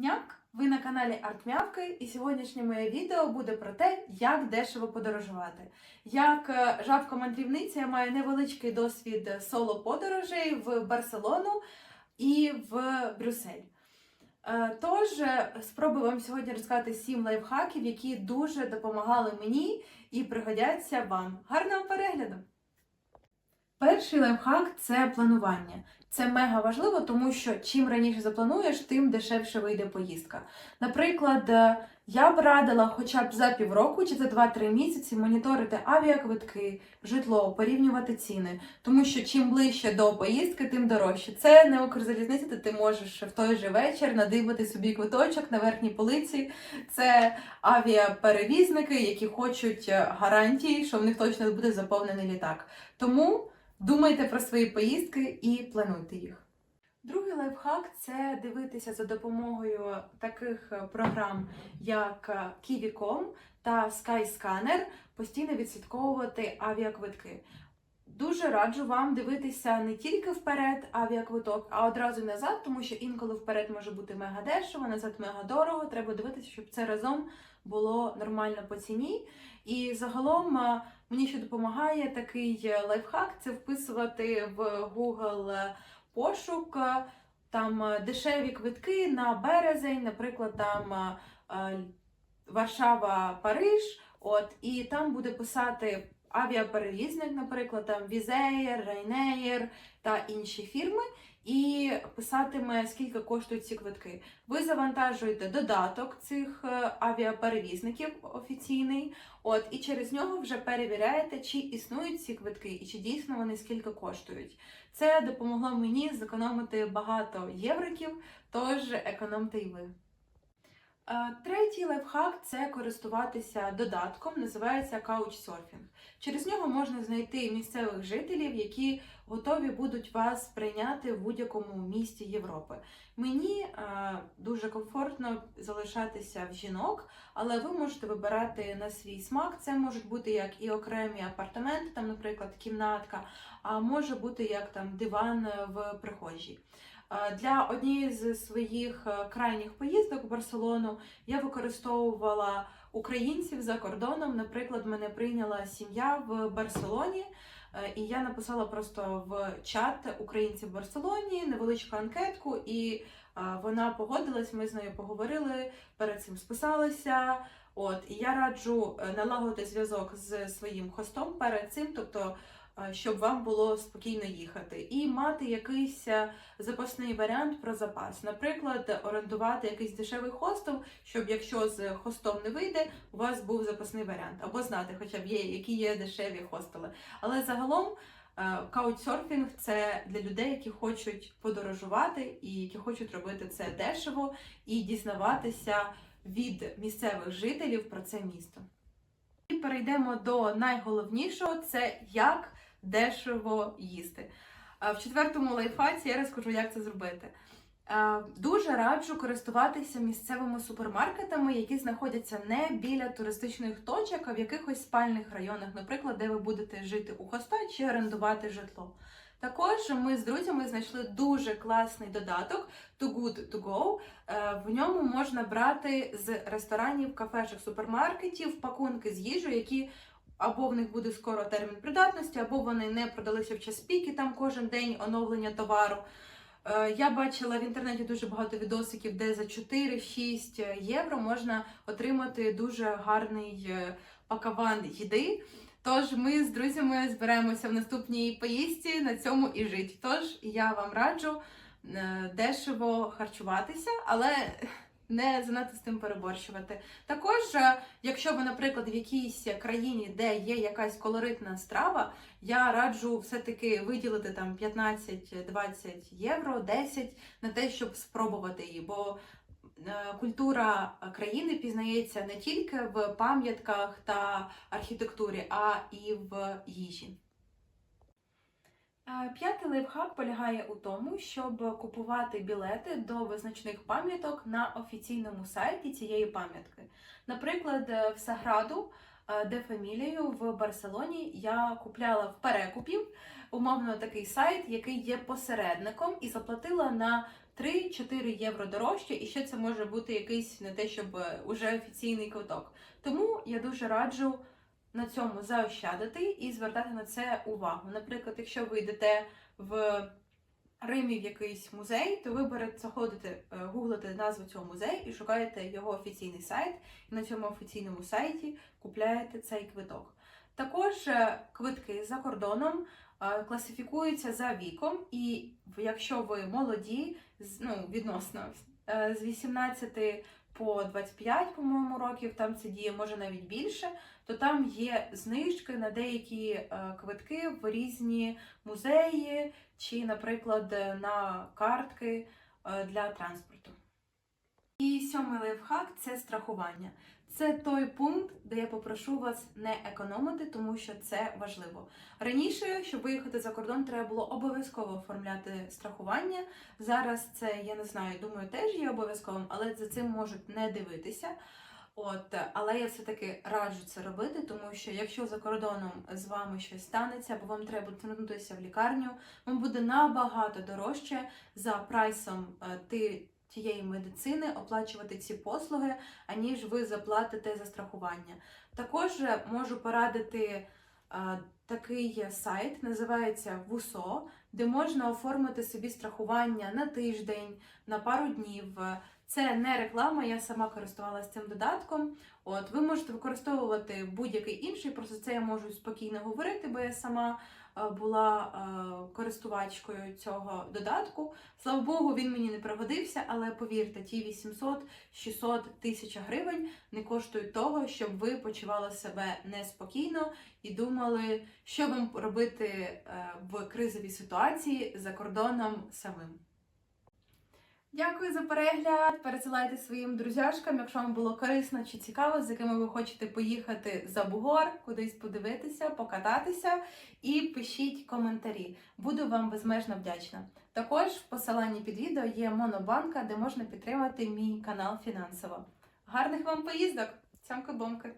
Няк, ви на каналі Артмявки, і сьогоднішнє моє відео буде про те, як дешево подорожувати. Як е, жабка-мандрівниця я маю невеличкий досвід соло-подорожей в Барселону і в Брюссель. Е, Тож е, спробую вам сьогодні розказати сім лайфхаків, які дуже допомагали мені і пригодяться вам. Гарного перегляду! Перший лайфхак це планування. Це мега важливо, тому що чим раніше заплануєш, тим дешевше вийде поїздка. Наприклад, е, я б радила хоча б за півроку чи за 2-3 місяці моніторити авіаквитки, житло, порівнювати ціни, тому що чим ближче до поїздки, тим дорожче. Це не Укрзалізниця, де ти можеш в той же вечір надибати собі квиточок на верхній полиці. Це авіаперевізники, які хочуть е, гарантії, що в них точно буде заповнений літак. Тому думайте про свої поїздки і плануйте їх. Другий лайфхак це дивитися за допомогою таких е, програм, як е, Kiwi.com та Skyscanner, постійно відслідковувати авіаквитки. Дуже раджу вам дивитися не тільки вперед авіаквиток, а одразу назад, тому що інколи вперед може бути мега дешево, назад мега дорого. Треба дивитися, щоб це разом було нормально по ціні. І загалом е, мені ще допомагає такий е, лайфхак це вписувати в Google пошук е, там дешеві квитки на березень, наприклад, там Варшава, Париж. От, і там буде писати авіаперевізник, наприклад, там Візеєр, Ryanair та інші фірми, і писатиме, скільки коштують ці квитки. Ви завантажуєте додаток цих е, авіаперевізників офіційний, от, і через нього вже перевіряєте, чи існують ці квитки і чи дійсно вони скільки коштують. Це допомогло мені зекономити багато євриків, тож економте й ви. Е, Третій лайфхак це користуватися додатком, називається Couchsurfing. Через нього можна знайти місцевих жителів, які готові будуть вас прийняти в будь-якому місті Європи. Мені е, дуже комфортно залишатися в жінок, але ви можете вибирати на свій смак. Це можуть бути як і окремі апартаменти, там, наприклад, кімнатка, а може бути як там диван в прихожій. Е, Для однієї з своїх е, крайніх поїздок в Барселону я використовувала українців за кордоном. Наприклад, мене прийняла сім'я в Барселоні, е, і я написала просто в чат українців в Барселоні невеличку анкетку, і вона погодилась. Ми з нею поговорили, перед цим списалися. От і я раджу налагодити зв'язок з своїм хостом перед цим, тобто. Щоб вам було спокійно їхати, і мати якийсь е, запасний варіант про запас. Наприклад, орендувати якийсь дешевий хостел, щоб якщо з хостом не вийде, у вас був запасний варіант, або знати, хоча б є, які є дешеві хостели. Але загалом е, каучсерфінг це для людей, які хочуть подорожувати і які хочуть робити це дешево і дізнаватися від місцевих жителів про це місто. І перейдемо до найголовнішого: це як дешево їсти. В четвертому лайфхаці я розкажу, як це зробити. Дуже раджу користуватися місцевими супермаркетами, які знаходяться не біля туристичних точок, а в якихось спальних районах, наприклад, де ви будете жити у хоста чи орендувати житло. Також ми з друзями знайшли дуже класний додаток Too Good To Go. Е, В ньому можна брати з ресторанів, кафешок, супермаркетів пакунки з їжею, які або в них буде скоро термін придатності, або вони не продалися в час пік, і там кожен день оновлення товару. Е, Я бачила в інтернеті дуже багато відосиків, де за 4-6 євро можна отримати дуже гарний е, пакаван їди. Тож ми з друзями збираємося в наступній поїздці на цьому і жить. Тож я вам раджу е, дешево харчуватися, але не занадто з тим переборщувати. Також, е, якщо ви, наприклад, в якійсь країні, де є якась колоритна страва, я раджу все-таки виділити там 15-20 євро, 10 на те, щоб спробувати її. Бо е, культура країни пізнається не тільки в пам'ятках та архітектурі, а і в їжі. П'ятий лайфхак полягає у тому, щоб купувати білети до визначних пам'яток на офіційному сайті цієї пам'ятки. Наприклад, е, в Саграду е, де фамілію в Барселоні я купляла в перекупів, умовно такий сайт, який є посередником, і заплатила на 3-4 євро дорожче, і ще це може бути якийсь не те, щоб е, уже офіційний квиток. Тому я дуже раджу на цьому заощадити і звертати на це увагу. Наприклад, якщо ви йдете в Римі в якийсь музей, то ви заходите, е, гуглите назву цього музею і шукаєте його офіційний сайт, і на цьому офіційному сайті купляєте цей квиток. Також е, квитки за кордоном е, класифікуються за віком, і якщо ви молоді, ну, відносно з 18 по 25, по-моєму, років, там це діє може навіть більше, то там є знижки на деякі е, квитки в різні музеї чи, наприклад, на картки е, для транспорту. І сьомий лайфхак це страхування. Це той пункт, де я попрошу вас не економити, тому що це важливо. Раніше, щоб виїхати за кордон, треба було обов'язково оформляти страхування. Зараз це, я не знаю, думаю, теж є обов'язковим, але за цим можуть не дивитися. От, але я все-таки раджу це робити, тому що якщо за кордоном з вами щось станеться, або вам треба звернутися в лікарню, вам буде набагато дорожче за прайсом е, ти, тієї медицини оплачувати ці послуги, аніж ви заплатите за страхування. Також можу порадити е, такий сайт, називається ВУСО, де можна оформити собі страхування на тиждень, на пару днів. Це не реклама, я сама користувалася цим додатком. От ви можете використовувати будь-який інший, просто це я можу спокійно говорити, бо я сама була е, користувачкою цього додатку. Слава Богу, він мені не пригодився, але повірте, ті 800-600 тисяч гривень не коштують того, щоб ви почували себе неспокійно і думали, що вам робити е, в кризовій ситуації за кордоном самим. Дякую за перегляд. Пересилайте своїм друзяшкам, якщо вам було корисно чи цікаво, з якими ви хочете поїхати за Бугор, кудись подивитися, покататися. І пишіть коментарі. Буду вам безмежно вдячна. Також в посиланні під відео є монобанка, де можна підтримати мій канал фінансово. Гарних вам поїздок! Цямка-бомка!